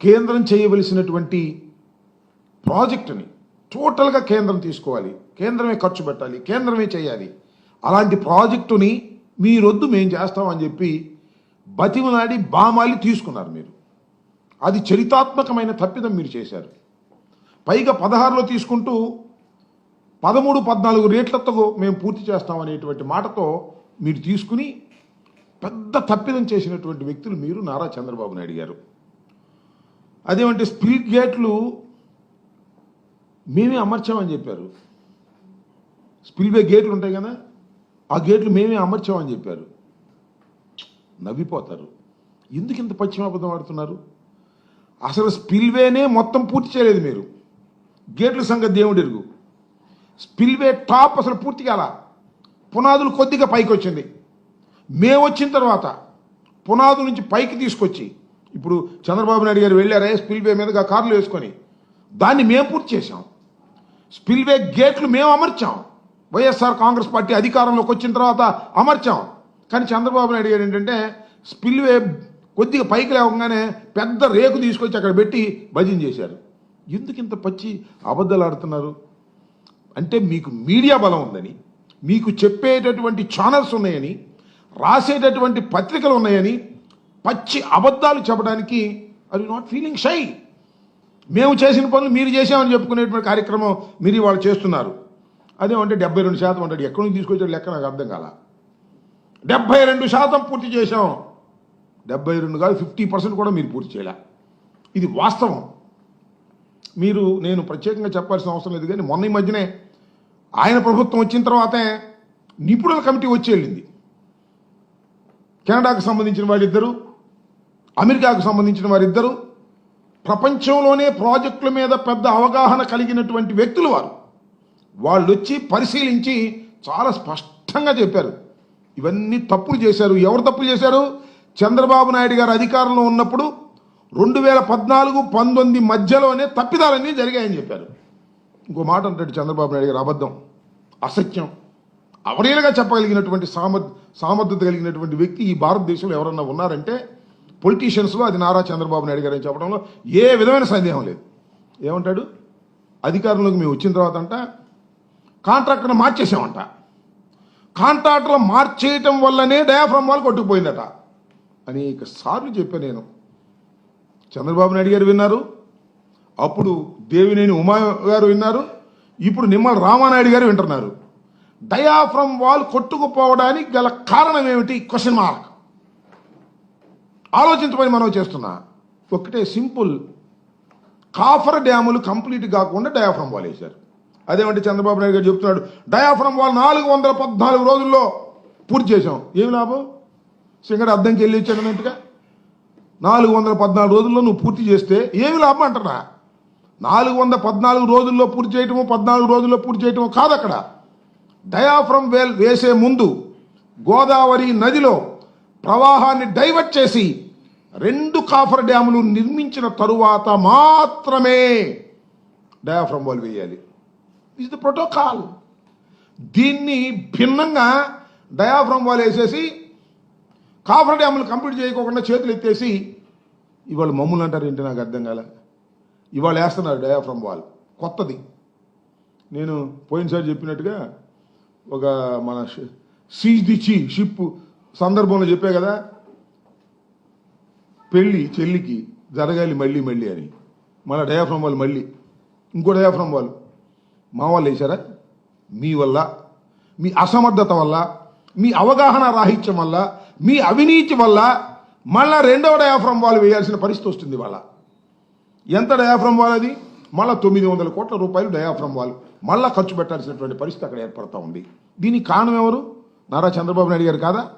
కేంద్రం చేయవలసినటువంటి ప్రాజెక్టుని టోటల్గా కేంద్రం తీసుకోవాలి. కేంద్రమే ఖర్చు పెట్టాలి. కేంద్రమే చేయాలి. అలాంటి ప్రాజెక్టుని మీరొద్దు మేము చేస్తామని చెప్పి బతిమలాడి బామాలి తీసుకున్నారు మీరు. అది చరితాత్మకమైన తప్పిదం మీరు చేశారు. పైగా పదహారులో తీసుకుంటూ పదమూడు పద్నాలుగు రేట్లతో మేము పూర్తి చేస్తామనేటువంటి మాటతో మీరు తీసుకుని పెద్ద తప్పిదం చేసినటువంటి వ్యక్తులు మీరు నారా చంద్రబాబు నాయుడు గారు. అదేమంటే స్పీడ్ గేట్లు మేమే అమర్చామని చెప్పారు. స్పిల్వే గేట్లు ఉంటాయి కదా ఆ గేట్లు మేమే అమర్చామని చెప్పారు. నవ్విపోతారు. ఎందుకు ఇంత పశ్చిమాబద్ధం ఆడుతున్నారు? అసలు స్పిల్వేనే మొత్తం పూర్తి చేయలేదు మీరు. గేట్ల సంగతి దేవుడు ఎరుగు. స్పిల్వే టాప్ అసలు పూర్తి కాల. పునాదులు కొద్దిగా పైకి వచ్చింది మేము వచ్చిన తర్వాత పునాదుల నుంచి పైకి తీసుకొచ్చి ఇప్పుడు చంద్రబాబు నాయుడు గారు వెళ్ళారే స్పిల్వే మీదుగా కార్లు వేసుకొని. దాన్ని మేము పూర్తి చేశాం. స్పిల్వే గేట్లు మేము అమర్చాం. వైఎస్ఆర్ కాంగ్రెస్ పార్టీ అధికారంలోకి వచ్చిన తర్వాత అమర్చాం. కానీ చంద్రబాబు నాయుడు గారు ఏంటంటే స్పిల్వే కొద్దిగా పైకి లేవగానే పెద్ద రేకు తీసుకొచ్చి అక్కడ పెట్టి భజన చేశారు. ఎందుకు ఇంత పచ్చి అబద్ధాలు ఆడుతున్నారు? అంటే మీకు మీడియా బలం ఉందని మీకు చెప్పేటటువంటి ఛానల్స్ ఉన్నాయని రాసేటటువంటి పత్రికలు ఉన్నాయని పచ్చి అబద్ధాలు చెప్పడానికి ఐ నాట్ ఫీలింగ్ షై మేము చేసిన పనులు మీరు చేసామని చెప్పుకునేటువంటి కార్యక్రమం మీరు ఇవాళ చేస్తున్నారు. అదేమంటే డెబ్బై రెండు శాతం అంటాడు. ఎక్కడి నుంచి తీసుకొచ్చాడు లెక్క నాకు అర్థం కాల. డెబ్బై రెండు శాతం పూర్తి చేశాం. డెబ్బై రెండు కాదు ఫిఫ్టీ పర్సెంట్ కూడా మీరు పూర్తి చేయలే. ఇది వాస్తవం. మీరు నేను ప్రత్యేకంగా చెప్పాల్సిన అవసరం లేదు కానీ మొన్న ఈ మధ్యనే ఆయన ప్రభుత్వం వచ్చిన తర్వాతే నిపుణుల కమిటీ వచ్చి వెళ్ళింది. కెనడాకు సంబంధించిన వాళ్ళిద్దరూ అమెరికాకు సంబంధించిన వారిద్దరు ప్రపంచంలోనే ప్రాజెక్టుల మీద పెద్ద అవగాహన కలిగినటువంటి వ్యక్తులు వారు. వాళ్ళు వచ్చి పరిశీలించి చాలా స్పష్టంగా చెప్పారు. ఇవన్నీ తప్పులు చేశారు. ఎవరు తప్పులు చేశారు? చంద్రబాబు నాయుడు గారు అధికారంలో ఉన్నప్పుడు రెండు వేల పద్నాలుగు పంతొమ్మిది మధ్యలోనే తప్పిదాలన్నీ జరిగాయని చెప్పారు. ఇంకో మాట అంటాడు చంద్రబాబు నాయుడు గారు అబద్ధం అసత్యం. అవలీలగా చెప్పగలిగినటువంటి సామర్థ సామర్థ్యత కలిగినటువంటి వ్యక్తి ఈ భారతదేశంలో ఎవరన్నా ఉన్నారంటే పొలిటీషియన్స్లో అది నారా చంద్రబాబు నాయుడు గారు అని చెప్పడంలో ఏ విధమైన సందేహం లేదు. ఏమంటాడు? అధికారంలోకి మేము వచ్చిన తర్వాత అంట కాంట్రాక్టర్ని మార్చేసామంట కాంట్రాక్టర్లు మార్చేయటం వల్లనే డయాఫ్రమ్ వాళ్ళు కొట్టుకుపోయిందట. అనేక సార్లు చెప్పాను నేను. చంద్రబాబు నాయుడు గారు విన్నారు. అప్పుడు దేవినేని ఉమా గారు విన్నారు. ఇప్పుడు నిమ్మల రామానాయుడు గారు వింటున్నారు. డయాఫ్రమ్ వాల్ కొట్టుకుపోవడానికి గల కారణం ఏమిటి? క్వశ్చన్ మార్క్ ఆలోచించమని మనం చేస్తున్నా. ఒకటే సింపుల్. కాఫర్ డ్యాములు కంప్లీట్ కాకుండా డయాఫ్రమ్ వాల్ వేశారు. అదేమంటే చంద్రబాబు నాయుడు గారు చెప్తున్నాడు డయాఫ్రమ్ వాల్ నాలుగు వందల పద్నాలుగు రోజుల్లో పూర్తి చేశాం. ఏమి లాభం? సింగర్ అద్దంకి వెళ్ళి ఇచ్చాడు అన్నట్టుగా. నాలుగు వందల పద్నాలుగు రోజుల్లో నువ్వు పూర్తి చేస్తే ఏమి లాభం అంటారా? నాలుగు వందల పద్నాలుగు రోజుల్లో పూర్తి చేయటము పద్నాలుగు రోజుల్లో పూర్తి చేయటము కాదు అక్కడ డయాఫ్రమ్ వేల్ వేసే ముందు గోదావరి నదిలో ప్రవాహాన్ని డైవర్ట్ చేసి రెండు కాఫర్ డ్యాములు నిర్మించిన తరువాత మాత్రమే డయాఫ్రమ్ వాల్ వేయాలి. ఇస్ ద ప్రోటోకాల్ దీన్ని భిన్నంగా డయాఫ్రమ్ వాల్ వేసేసి కాఫర్ డ్యాములు కంప్లీట్ చేయకోకుండా చేతులు ఎత్తేసి ఇవాళ మమ్ములు అంటారు ఏంటి నాకు అర్థం కాలే. ఇవాళ వేస్తున్నారు డయాఫ్రమ్ వాల్. కొత్తది. నేను పోయినసారి చెప్పినట్టుగా ఒక మన సీజ్ ది చీ షిప్ సందర్భంలో చెప్పే కదా పెళ్ళి చెల్లికి జరగాలి మళ్ళీ మళ్ళీ అని. మళ్ళీ డయాఫ్రమ్ వాళ్ళు మళ్ళీ. ఇంకో డయాఫ్రమ్ వాళ్ళు. మా వాళ్ళు వేశారా? మీ వల్ల మీ అసమర్థత వల్ల మీ అవగాహన రాహిత్యం వల్ల మీ అవినీతి వల్ల మళ్ళా రెండవ డయాఫ్రమ్ వాళ్ళు వేయాల్సిన పరిస్థితి వస్తుంది వాళ్ళ ఎంత డయాఫ్రమ్ వాల్ అది? మళ్ళా తొమ్మిది వందల కోట్ల రూపాయలు డయాఫ్రమ్ వాల్ మళ్ళా ఖర్చు పెట్టాల్సినటువంటి పరిస్థితి అక్కడ ఏర్పడతా ఉంది. దీనికి కారణం ఎవరు? నారా చంద్రబాబు నాయుడు గారు కాదా?